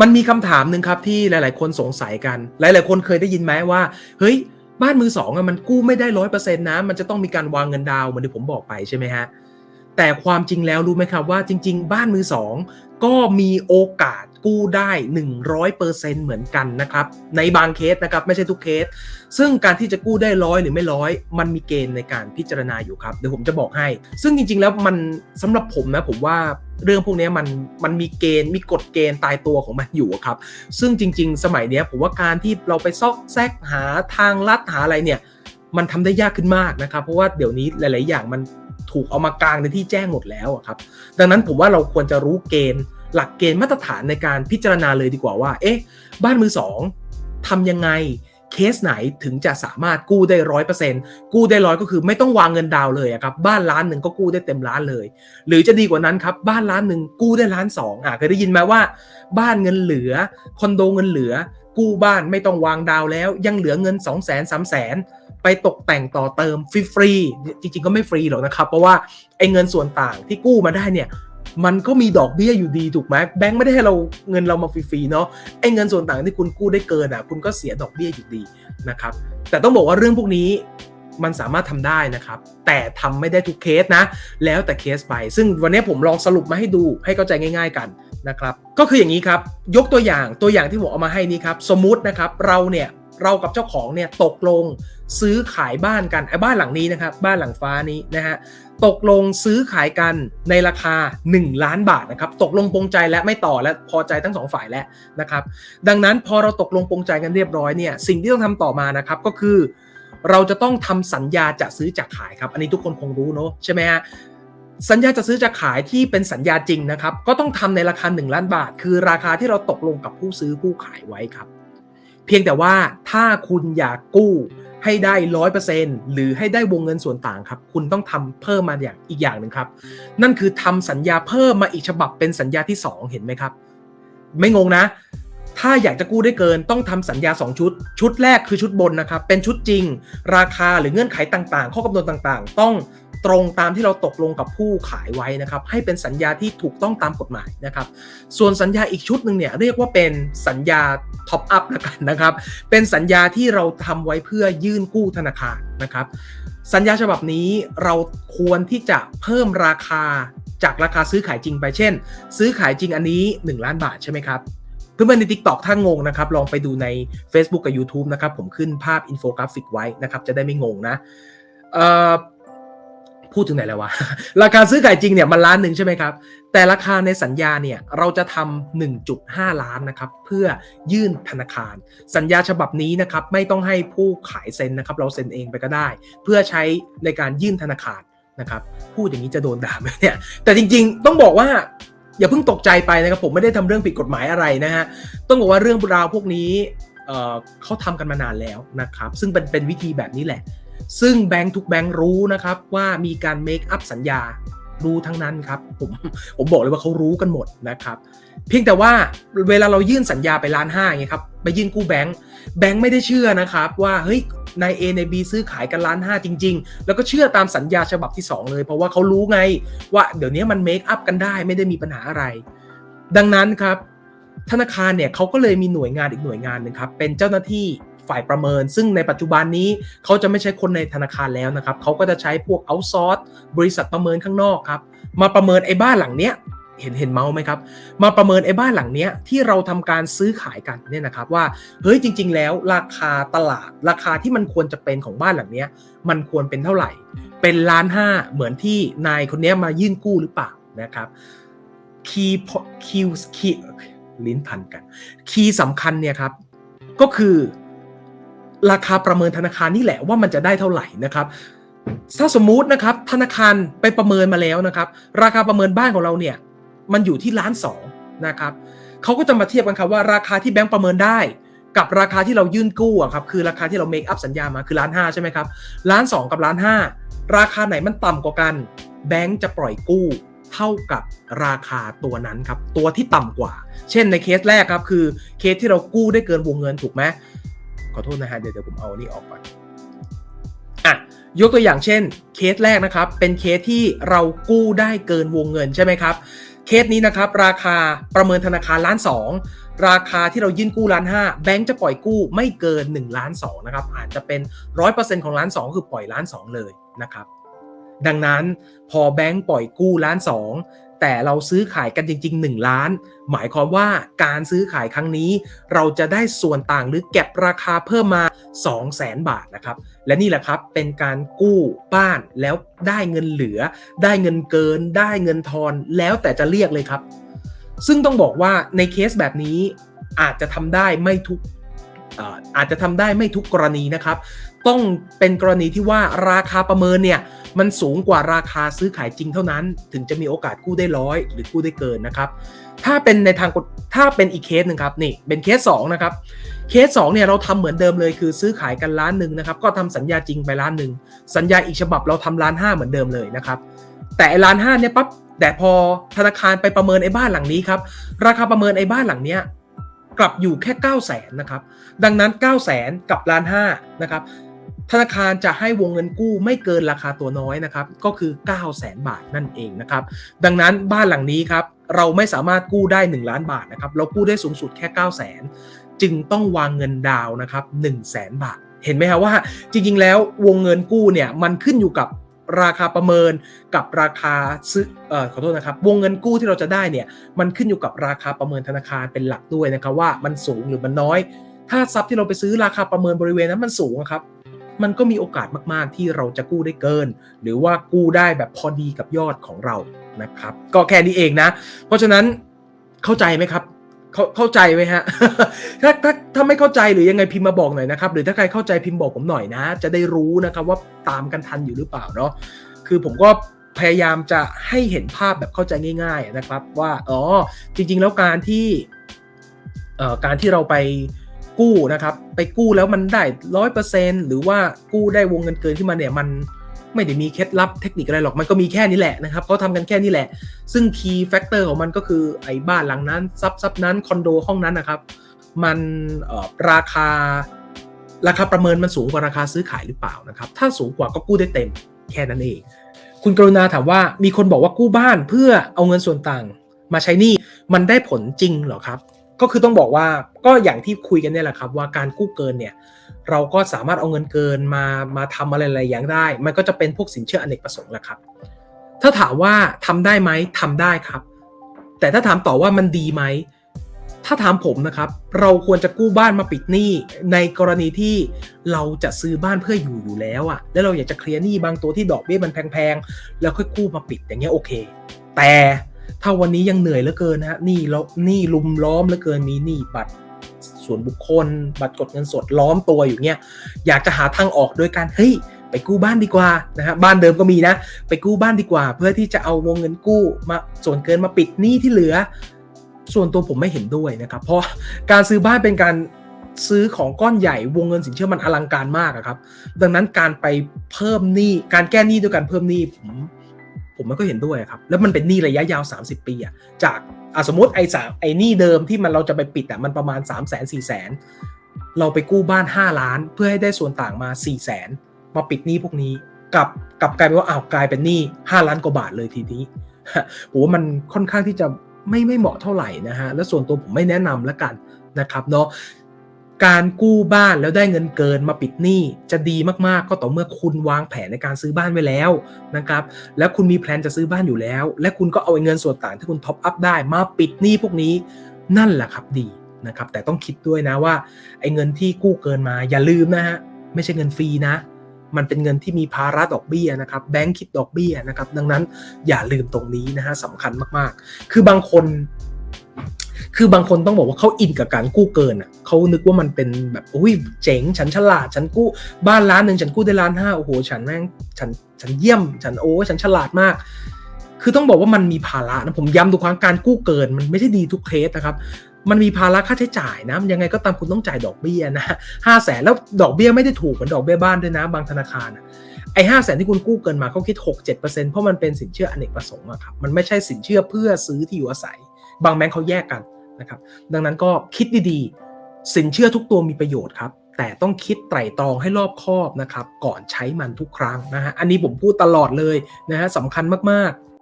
มันมีคำถามหนึ่งครับที่หลาย ๆ คนสงสัยกัน หลาย ๆ คนเคยได้ยินไหมว่า เฮ้ย บ้านมือสองอะมันกู้ไม่ได้ร้อยเปอร์เซ็นต์นะ มันจะต้องมีการวางเงินดาวน์เหมือนที่ผมบอกไปใช่ไหมฮะ แต่ความจริงแล้วรู้ไหมครับว่าจริง ๆ บ้านมือสอง ก็มีโอกาสกู้ได้ 100%เหมือนกันนะครับ ในบางเคสนะครับไม่ใช่ทุกเคส ซึ่งการที่จะกู้ได้ร้อยหรือไม่ร้อย มันมีเกณฑ์ในการพิจารณาอยู่ครับเดี๋ยวผมจะบอกให้ ซึ่งจริงๆแล้วมันสำหรับผมนะผมว่าเรื่องพวกนี้มันมันมีเกณฑ์มีกฎเกณฑ์ตายตัวของมันอยู่ครับ ซึ่งจริง ๆ สมัยนี้ผมว่าการที่เราไปซอกแซกหาทางลัดหาอะไรเนี่ยมันทำได้ยากขึ้นมากนะครับ เพราะว่าเดี๋ยวนี้หลาย ๆ อย่างมันถูกเอามากลางในที่แจ้งหมดแล้วครับ ดังนั้นผมว่าเราควรจะรู้เกณฑ์ หลักเกณฑ์มาตรฐานในการพิจารณาเลยดีกว่าว่า เอ๊ะ บ้านมือสองทำยังไงเคสไหนถึงจะสามารถกู้ได้ร้อยเปอร์เซ็นต์กู้ได้ร้อยก็คือไม่ต้องวางเงินดาวเลยครับบ้านล้านหนึ่งก็กู้ได้เต็มล้านเลย หรือจะดีกว่านั้นครับบ้านล้านหนึ่งกู้ได้ล้านสองอะเคยได้ยินไหมว่า บ้านเงินเหลือคอนโดเงินเหลือ กู้บ้านไม่ต้องวางดาวแล้ว ยังเหลือเงิน2 0 0 0 0 0 3 0 0 0 0ไปตกแต่งต่อเติมฟรีๆจริงๆก็ไม่ฟรีหรอกนะครับ เพราะว่าไอ้เงินส่วนต่างที่กู้มาได้เนี่ย มันก็มีดอกเบี้ยอยู่ดีถูกไหมแบงค์ไม่ได้ให้เราเงินเรามาฟรีๆเนาะไอ้เงินส่วนต่างที่คุณกู้ได้เกินอะคุณก็เสียดอกเบี้ยอยู่ดีนะครับแต่ต้องบอกว่าเรื่องพวกนี้มันสามารถทำได้นะครับ แต่ทำไม่ได้ทุกเคสนะ แล้วแต่เคสไป ซึ่งวันนี้ผมลองสรุปมาให้ดูให้เข้าใจง่าย ๆกันนะครับ ก็คืออย่างนี้ครับ ยกตัวอย่างตัวอย่างที่ผมเอามาให้นี้ครับ สมมุตินะครับ เราเนี่ย เรากับเจ้าของเนี่ยตกลงซื้อขายบ้านกันไอ้บ้านหลังนี้นะครับ บ้านหลังฟ้านี้นะฮะตกลงซื้อขายกันในราคา 1 ล้านบาทนะครับ ตกลงปรงใจและไม่ต่อและพอใจทั้งสองฝ่ายแล้วนะครับ ดังนั้นพอเราตกลงปรงใจกันเรียบร้อยเนี่ยสิ่งที่ต้องทำต่อมานะครับก็คือ เราจะต้องทำสัญญาจะซื้อจะขายครับ อันนี้ทุกคนคงรู้เนาะใช่ไหมฮะสัญญาจะซื้อจะขายที่เป็นสัญญาจริงนะครับ ก็ต้องทำในราคา 1 ล้านบาท คือราคาที่เราตกลงกับผู้ซื้อผู้ขายไว้ครับ เพียงแต่ว่าถ้าคุณอยากกู้ให้ได้ร้อยเปอร์เซ็นหรือให้ได้วงเงินส่วนต่างครับ คุณต้องทำเพิ่มมาอย่างอีกอย่างหนึ่งครับ นั่นคือทำสัญญาเพิ่มมาอีกฉบับเป็นสัญญาที่ 2 เห็นไหมครับ ไม่งงนะ ถ้าอยากจะกู้ได้เกินต้องทำสัญญา 2 ชุด ชุดแรกคือชุดบนนะครับ เป็นชุดจริง ราคาหรือเงื่อนไขต่างๆ ข้อกำหนดต่างๆ ต้อง ตรงตามที่เราตกลงกับผู้ขายไว้นะครับ ให้เป็นสัญญาที่ถูกต้องตามกฎหมายนะครับ ส่วนสัญญาอีกชุดหนึ่งเนี่ยเรียกว่าเป็นสัญญาท็อปอัพละกันนะครับ เป็นสัญญาที่เราทำไว้เพื่อยื่นกู้ธนาคารนะครับ สัญญาฉบับนี้เราควรที่จะเพิ่มราคาจากราคาซื้อขายจริงไปเช่น ซื้อขายจริงอันนี้ 1 ล้านบาทใช่ไหมครับเพื่อนๆใน TikTok ถ้างงนะครับ ลองไปดูใน Facebook กับ YouTube นะครับ ผมขึ้นภาพอินโฟกราฟิกไว้นะครับ จะได้ไม่งงนะเอ่อ พูดถึงไหนแล้ววะ ราคาซื้อขายจริงเนี่ยมันล้านหนึ่งใช่ไหมครับ แต่ราคาในสัญญาเนี่ยเราจะทำ1.5 ล้านนะครับเพื่อยื่นธนาคาร สัญญาฉบับนี้นะครับไม่ต้องให้ผู้ขายเซ็นนะครับเราเซ็นเองไปก็ได้ เพื่อใช้ในการยื่นธนาคารนะครับพูดอย่างนี้จะโดนด่าไหมเนี่ยแต่จริงๆ ต้องบอกว่าอย่าเพิ่งตกใจไปนะครับผมไม่ได้ทำเรื่องผิดกฎหมายอะไรนะฮะต้องบอกว่าเรื่องราวพวกนี้เอ่อเขาทำกันมานานแล้วนะครับซึ่งเป็นเป็นวิธีแบบนี้แหละ ซึ่งแบงค์ทุกแบงค์รู้นะครับว่ามีการเมคอัพสัญญารู้ทั้งนั้นครับผมผมบอกเลยว่าเขารู้กันหมดนะครับ เพียงแต่ว่าเวลาเรายื่นสัญญาไปล้านห้าอย่างครับไปยื่นกู้แบงค์แบงค์ไม่ได้เชื่อนะครับ ว่าเฮ้ยนาย A นาย B ซื้อขายกันล้านห้าจริง ๆ แล้วก็เชื่อตามสัญญาฉบับที่ 2 เลย เพราะว่าเขารู้ไงว่าเดี๋ยวนี้มันเมคอัพกันได้ไม่ได้มีปัญหาอะไร ดังนั้นครับ ธนาคารเนี่ยเขาก็เลยมีหน่วยงานอีกหน่วยงานหนึ่งครับเป็นเจ้าหน้าที่ ฝ่ายประเมิน ซึ่งในปัจจุบันนี้เขาจะไม่ใช้คนในธนาคารแล้วนะครับเขาก็จะใช้พวกเอาซอร์สบริษัทประเมินข้างนอกครับมาประเมินไอ้บ้านหลังเนี้ยเห็นเห็นเมาส์ไหมครับ มาประเมินไอ้บ้านหลังเนี้ยที่เราทำการซื้อขายกันเนี่ยนะครับว่าเฮ้ยจริง ๆ แล้วราคาตลาด ราคาที่มันควรจะเป็นของบ้านหลังเนี้ยมันควรเป็นเท่าไหร่ เป็นล้านห้าเหมือนที่นายคนนี้มายื่นกู้หรือเปล่านะครับคีย์คิวคีลิ้นพันกัน คีย์สำคัญเนี่ยครับก็คือ ราคาประเมินธนาคารนี่แหละว่ามันจะได้เท่าไหร่นะครับถ้าสมมุตินะครับธนาคารไปประเมินมาแล้วนะครับ ราคาประเมินบ้านของเราเนี่ยมันอยู่ที่ล้านสองนะครับเขาก็จะมาเทียบกันครับว่าราคาที่แบงก์ประเมินได้กับราคาที่เรายื่นกู้อะครับคือราคาที่เราเมคอัพสัญญามาคือล้านห้าใช่ไหมครับล้านสองกับล้านห้าราคาไหนมันต่ำกว่ากัน แบงก์จะปล่อยกู้เท่ากับราคาตัวนั้นครับตัวที่ต่ำกว่า เช่นในเคสแรกครับคือเคสที่เรากู้ได้เกินวงเงินถูกไหม ขอโทษนะฮะเดี๋ยวเดี๋ยวผมเอานี่ออกก่อนอะยกตัวอย่างเช่น เคสแรกนะครับ เป็นเคสที่เรากู้ได้เกินวงเงินใช่ไหมครับ เคสนี้นะครับ ราคาประเมินธนาคารล้านสองราคาที่เรายื่นกู้ล้านห้าแบงก์จะปล่อยกู้ไม่เกิน1ล้านสองนะครับอาจจะเป็น 100%ของล้านสองคือปล่อยล้านสองเลยนะครับดังนั้นพอแบงก์ปล่อยกู้ล้านสอง แต่เราซื้อขายกันจริง ๆ 1 ล้าน หมายความว่าการซื้อขายครั้งนี้ เราจะได้ส่วนต่างหรือเก็บราคาเพิ่มมา 2 0 0แสนบาทนะครับ และนี่แหละครับเป็นการกู้บ้านแล้วได้เงินเหลือ ได้เงินเกิน ได้เงินทอนแล้วแต่จะเรียกเลยครับ ซึ่งต้องบอกว่าในเคสแบบนี้อาจจะทำได้ไม่ทุกอาอาจจะทำได้ไม่ทุกกรณีนะครับ ต้องเป็นกรณีที่ว่าราคาประเมินเนี่ย มันสูงกว่าราคาซื้อขายจริงเท่านั้น ถึงจะมีโอกาสกู้ได้ร้อยหรือกู้ได้เกินนะครับ ถ้าเป็นในทางกฎถ้าเป็นอีกเคสหนึ่งครับนี่เป็นเคส2นะครับเคส2เนี่ยเราทำเหมือนเดิมเลยคือซื้อขายกันล้านหนึ่งนะครับก็ทำสัญญาจริงไปล้านหนึ่งสัญญาอีกฉบับเราทำล้านห้าเหมือนเดิมเลยนะครับแต่ล้านห้าเนี่ยปั๊บแต่พอธนาคารไปประเมินไอ้บ้านหลังนี้ครับราคาประเมินไอ้บ้านหลังเนี้ยกลับอยู่แค่ 9 0 0 0 0นนะครับ ดังนั้น 9 0 0 0 0 0กับล้านห้านะครับ ธนาคารจะให้วงเงินกู้ไม่เกินราคาตัวน้อยนะครับก็คือ 9 0 0 0 0 0บาทนั่นเองนะครับดังนั้นบ้านหลังนี้ครับเราไม่สามารถกู้ได้ 1 ล้านบาทนะครับเรากู้ได้สูงสุดแค่ 9 0 0 0 0 0จึงต้องวางเงินดาวนะครับ1 0 0 0 0แบาท เห็นไหมครับว่าจริงๆแล้ววงเงินกู้เนี่ยมันขึ้นอยู่กับราคาประเมินกับราคาซื้อเอ่อขอโทษนะครับ วงเงินกู้ที่เราจะได้เนี่ยมันขึ้นอยู่กับราคาประเมินธนาคารเป็นหลักด้วยนะครับว่ามันสูงหรือมันน้อย ถ้าทรัพย์ที่เราไปซื้อราคาประเมินบริเวณนั้นมันสูงครับ มันก็มีโอกาสมากๆ ที่เราจะกู้ได้เกิน หรือว่ากู้ได้แบบพอดีกับยอดของเรานะครับ ก็แค่นี้เองนะ เพราะฉะนั้นเข้าใจไหมครับเข้าเข้าใจไหมฮะ ถ้าถ้าถ้าไม่เข้าใจหรือยังไงพิมพ์มาบอกหน่อยนะครับ หรือถ้าใครเข้าใจพิมพ์บอกผมหน่อยนะ จะได้รู้นะครับว่าตามกันทันอยู่หรือเปล่าเนาะ คือผมก็พยายามจะให้เห็นภาพแบบเข้าใจง่าย ๆ นะครับ ว่า อ๋อ จริง ๆ แล้วการที่เอ่อการที่เราไป กู้นะครับ ไปกู้แล้วมันได้ร้อยเปอร์เซ็นหรือว่ากู้ได้วงเงินเกินขึ้นมาเนี่ยมันไม่ได้มีเคล็ดลับเทคนิคอะไรหรอกมันก็มีแค่นี้แหละนะครับเขาทำกันแค่นี้แหละ ซึ่ง key factor ของมันก็คือไอ้บ้านหลังนั้นซับซับนั้นคอนโดห้องนั้นนะครับ มันราคาราคาประเมินมันสูงกว่าราคาซื้อขายหรือเปล่านะครับ ถ้าสูงกว่าก็กู้ได้เต็มแค่นั้นเอง คุณกรุณาถามว่ามีคนบอกว่ากู้บ้านเพื่อเอาเงินส่วนต่าง มาใช้หนี้มันได้ผลจริงหรอครับ ก็คือต้องบอกว่าก็อย่างที่คุยกันเนี่ยแหละครับ ว่าการกู้เกินเนี่ยเราก็สามารถเอาเงินเกินมามาทำอะไรหลายอย่างได้ มันก็จะเป็นพวกสินเชื่ออเนกประสงค์แหละครับ ถ้าถามว่าทำได้ไหมทำได้ครับ แต่ถ้าถามต่อว่ามันดีไหมถ้าถามผมนะครับ เราควรจะกู้บ้านมาปิดหนี้ในกรณีที่เราจะซื้อบ้านเพื่ออยู่อยู่แล้วอะแล้วเราอยากจะเคลียร์หนี้บางตัวที่ดอกเบี้ยมันแพงๆแล้วค่อยกู้มาปิดอย่างเงี้ยโอเค แต่ ถ้าวันนี้ยังเหนื่อยเหลือเกินนะฮะนี้ล้อหนี้ลุมล้อมเหลือเกินมีหนี้บัตรส่วนบุคคล บัตรกดเงินสดล้อมตัวอยู่เงี้ยอยากจะหาทางออกโดยการเฮ้ยไปกู้บ้านดีกว่านะฮะบ้านเดิมก็มีนะ ไปกู้บ้านดีกว่า เพื่อที่จะเอาวงเงินกู้มาส่วนเกินมาปิดหนี้ที่เหลือ ส่วนตัวผมไม่เห็นด้วยนะครับ เพราะการซื้อบ้านเป็นการซื้อของก้อนใหญ่วงเงินสินเชื่อมันอลังการมากครับ ดังนั้นการไปเพิ่มหนี้การแก้หนี้ด้วยการเพิ่มหนี้ผม ผมไม่ก็เห็นด้วยครับ แล้วมันเป็นหนี้ระยะยาว 30 ปีอะจากอสมมติไอ้สามไอ้หนี้เดิมที่มันเราจะไปปิดอะมันประมาณ 3 0 0 0 0 0 4 0 0 0เราไปกู้บ้าน 5 ล้าน เพื่อให้ได้ส่วนต่างมา 4 0 0 0 0 0มาปิดหนี้พวกนี้กลับกลับกลายเป็นว่าอ้าวกลายเป็นหนี้ 5 ล้านกว่าบาทเลยทีนี้ผมว่ามันค่อนข้างที่จะไม่ไม่เหมาะเท่าไหร่นะฮะและส่วนตัวผมไม่แนะนำแล้วกันนะครับเนาะ การกู้บ้านแล้วได้เงินเกินมาปิดหนี้จะดีมากๆ ก็ต่อเมื่อคุณวางแผนในการซื้อบ้านไว้แล้วนะครับ แล้วคุณมีแผนจะซื้อบ้านอยู่แล้ว และคุณก็เอาเงินส่วนต่างที่คุณท็อปอัพได้มาปิดหนี้พวกนี้นั่นแหละครับดีนะครับ แต่ต้องคิดด้วยนะว่าไอ้เงินที่กู้เกินมาอย่าลืมนะฮะไม่ใช่เงินฟรีนะ มันเป็นเงินที่มีภาระดอกเบี้ยนะครับแบงค์คิดดอกเบี้ยนะครับ ดังนั้นอย่าลืมตรงนี้นะฮะสำคัญมากๆ คือบางคน คือบางคนต้องบอกว่าเขาอินกับการกู้เกินอะเขานึกว่ามันเป็นแบบอุ้ยเจ๋ง ฉันฉลาด ฉันกู้บ้านล้านหนึ่งฉันกู้ได้ล้านห้าโอ้โห ฉันแม่งฉันฉันเยี่ยม ฉันโอ้ฉันฉลาดมาก คือต้องบอกว่ามันมีภาระนะผมย้ำทุกครั้งการกู้เกิน มันไม่ใช่ดีทุกเคสนะครับมันมีภาระค่าใช้จ่ายนะยังไงก็ตามคุณต้องจ่ายดอกเบี้ยนะห้าแสนแล้วดอกเบี้ยไม่ได้ถูกเหมือนดอกเบี้ยบ้านด้วยนะ บางธนาคารไอ้ห้าแสนที่คุณกู้เกินมาเขาคิดหกเจ็ดเปอร์เซ็นต์เพราะมันเป็นสินเชื่ออเนกประสงค์อะครับมันไม่ใช่สินเชื่อเพื่อซื้อที่อยู่อาศัย บางแบงค์เขาแยกกันนะครับ ดังนั้นก็คิดดีๆ สินเชื่อทุกตัวมีประโยชน์ครับ แต่ต้องคิดไตร่ตรองให้รอบคอบนะครับ ก่อนใช้มันทุกครั้งนะฮะ อันนี้ผมพูดตลอดเลยนะฮะสำคัญมากๆ